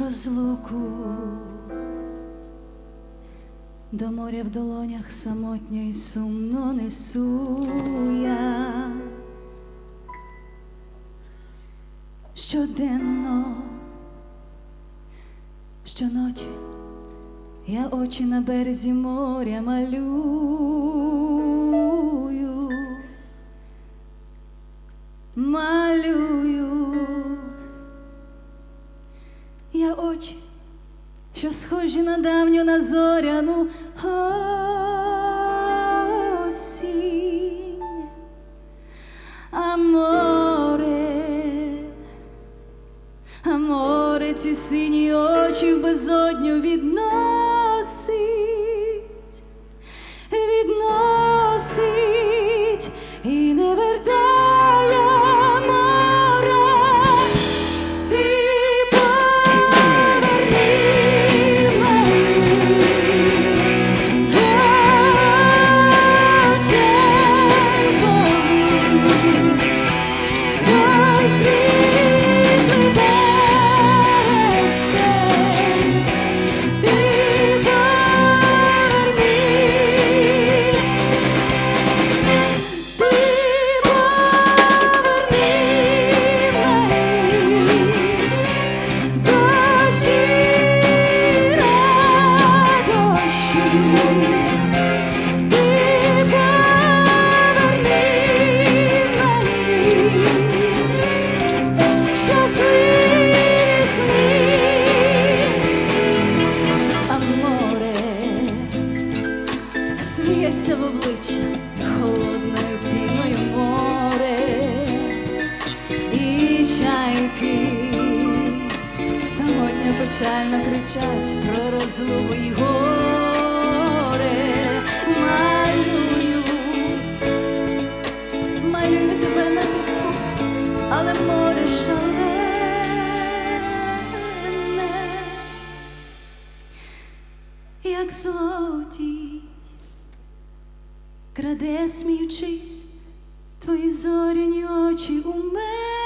розлуку, до моря в долонях самотньо й сумно несу я. Щоденно, щоночі я очі на березі моря малюю, очі, що схожі на давню на зоряну осінь, а море, а море ці сині очі в безодню відносить, відносить і не вертає сміється в обличчя. Холодною піною море. І чайки. Самотньо печально кричать про розлуку й горе. Малюю, малюю тебе на піску, але море шалене, як злодій, краде сміючись, твої зоряні очі у мене.